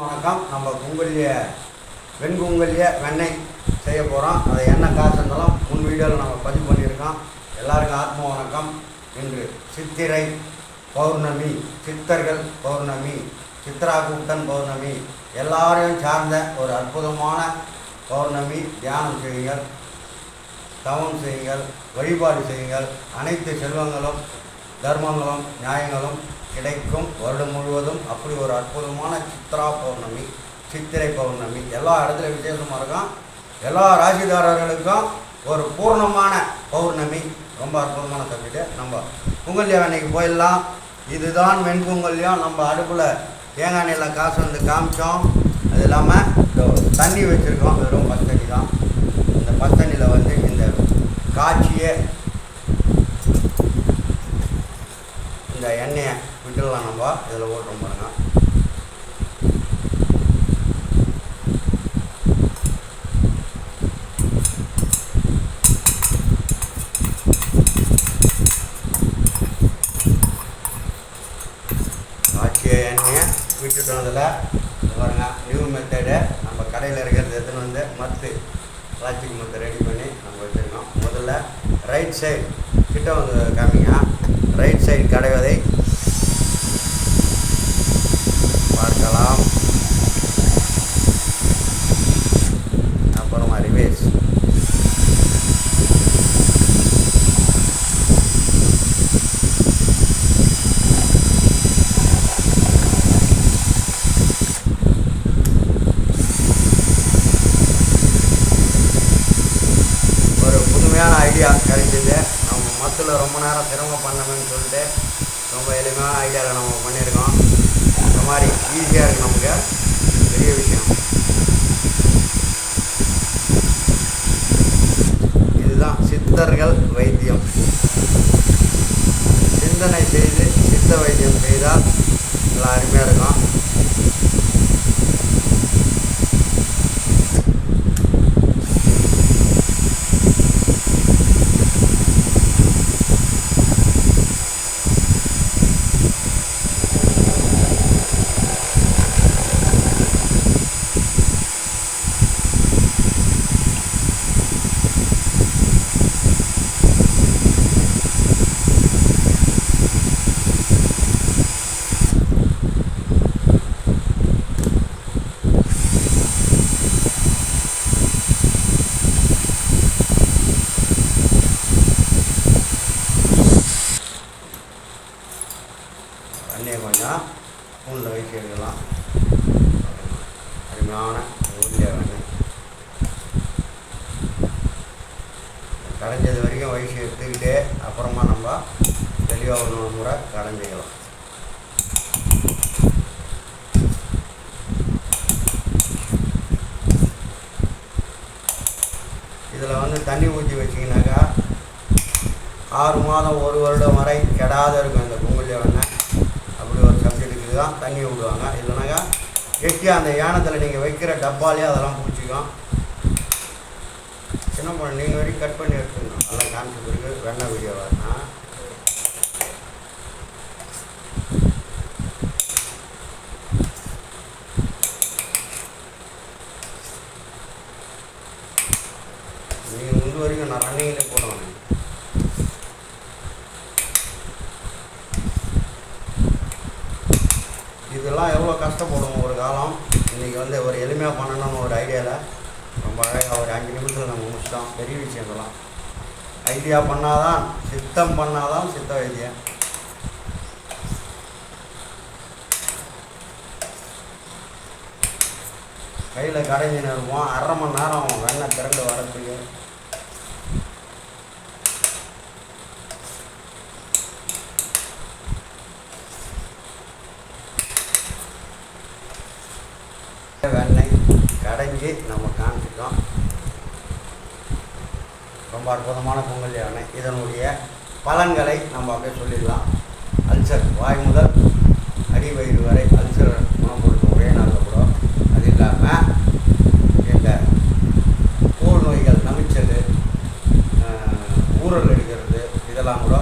வணக்கம். நம்ம குங்குல்ய வெண்குங்கல்ய வெண்ணெய் செய்ய போகிறோம் அதை என்ன காசு இருந்தாலும் முன் வீடியோவில் நம்ம பதிவு பண்ணியிருக்கோம். எல்லாருக்கும் ஆத்ம வணக்கம். இன்று சித்திரை பௌர்ணமி சித்தர்கள் பௌர்ணமி சித்ரா கூட்டன் பௌர்ணமி எல்லாரையும் சார்ந்த ஒரு அற்புதமான பௌர்ணமி. தியானம் செய்யுங்கள் தவம் செய்யுங்கள் வழிபாடு செய்யுங்கள். அனைத்து செல்வங்களும் தர்மங்களும் நியாயங்களும் கிடைக்கும். வருடம் முழுவதும் அப்படி ஒரு அற்புதமான சித்ரா பௌர்ணமி சித்திரை பௌர்ணமி. எல்லா இடத்துல விசேஷமாக இருக்கும். எல்லா ராசிதாரர்களுக்கும் ஒரு பூர்ணமான பௌர்ணமி. ரொம்ப அற்புதமான சப்ஜெக்டு நம்ம பொங்கல்யா அன்னைக்கு போயிடலாம். இதுதான் வெண்பொங்கல்யம் நம்ம அடுப்பில் தேங்காய் எண்ணெயில் காசு வந்து காமிச்சோம். அது இல்லாமல் தண்ணி வச்சுருக்கோம். வெறும் பத்து தான் இந்த பத்து வந்து இந்த காட்சியை இந்த எண்ணெயை விட்டுடலாம் நம்ம. இதில் ஓட்டுறோம் பாருங்க. காய்ச்சிய எண்ணெயை விட்டுட்டோம் அதில் பாருங்க நியூ மெத்தடு நம்ம கடையில் இருக்கிறது எடுத்துன்னு வந்து மத்து பிளாஸ்டிக் மத்து ரெடி பண்ணி நம்ம வச்சுருக்கோம். முதல்ல ரைட் சைடு கிட்ட வந்து காமிங்க. ரைட் சைடு கடைவதை விதை அப்புறமா ரிவேஸ் ஒரு புதுமையான ஐடியா கிடைச்சிது நம்ம ரொம்ப நேரம் சிரமம் பண்ணணும்னு சொல்லிட்டு ரொம்ப எளிமையான ஐடியாவில் நம்ம பண்ணியிருக்கோம். இந்த மாதிரி ஈஸியாக இருக்குது நமக்கு. பெரிய விஷயம். இதுதான் சித்தர்கள் வைத்தியம். சிந்தனை செய்து சித்த வைத்தியம் செய்தால் நல்லா அருமையாக இருக்கும் எண்ணெயை கொஞ்சம் ஸ்பூனில் வச்சு எடுக்கலாம் அருமையான ஊதிய எண்ணெய் கடைஞ்சது வரைக்கும் வயசு எடுத்துக்கிட்டே அப்புறமா நம்ம தெளிவாக ஒரு முறை கடைஞ்சிக்கலாம் இதில் வந்து தண்ணி ஊற்றி வச்சிங்கனாக்கா ஆறு மாதம் ஒரு வருடம் வரை கெடாத இருக்கும் இந்த குங்குளிய எண்ணெய் தான் தண்ணி விடுவாங்க இல்லைனாக்கா கெட்டியாக அந்த யானத்தில் நீங்கள் வைக்கிற டப்பாலே அதெல்லாம் பிடிச்சிக்கும் சின்ன பொண்ணு நீங்கள் வரைக்கும் கட் பண்ணி எடுத்துக்கணும். நல்லா காமிச்சு பிறகு வெண்ணெய் வீடியோ வரணும் நீங்கள் முந்து வரைக்கும் நான் ரன்னிங்கில் போடுவேன் இதுக்கெல்லாம் எவ்வளோ கஷ்டப்படுவோம் ஒரு காலம். இன்றைக்கி வந்து ஒரு எளிமையாக பண்ணணும்னு ஒரு ஐடியாவில் ரொம்ப அழகாக ஒரு அஞ்சு நிமிஷத்தில் நம்ம முடிச்சிட்டோம். பெரிய விஷயம் இதெல்லாம். ஐடியா பண்ணாதான் சித்தம் பண்ணாதான் சித்த வைத்தியம். கையில் கடைஞ்சின்னு இருப்போம். அரை மணி நேரம் வெண்ணெய் திரண்டு வரத்துக்கு. வெண்ணெய் கடைஞ்சி நம்ம காமிச்சிட்டோம் ரொம்ப அற்புதமான பொங்கல் யானை. இதனுடைய பலன்களை நம்ம அப்படியே சொல்லிடலாம். அல்சர். வாய் முதல் அடி வயிறு வரை அல்சர் குணப்படுத்தும் ஒரே நாளில் கூட. அது இல்லாமல் இந்த தோல் நோய்கள் நமிச்சல் ஊரல் அடிக்கிறது இதெல்லாம் கூட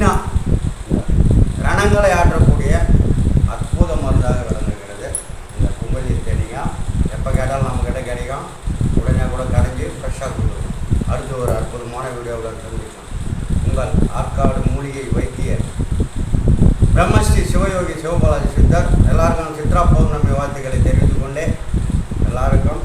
வீணா ரணங்களை ஆற்றக்கூடிய அற்புத மருந்தாக விளங்குகிறது. இந்த கும்பலி தேனிங்காய் எப்போ கேட்டாலும் நம்மக்கிட்ட கிடைக்கும். உடனே கூட கரைஞ்சி ஃப்ரெஷ்ஷாக கொடுக்கும் அடுத்து ஒரு அற்புதமான வீடியோவில் சந்திக்கலாம் உங்கள் ஆற்காடு மூலிகை வைத்திய பிரம்மஸ்ரீ சிவயோகி சிவபாலாஜி சித்தர். எல்லாருக்கும் சித்ரா பௌர்ணமி வாழ்த்துக்களை தெரிவித்துக்கொண்டே எல்லாருக்கும்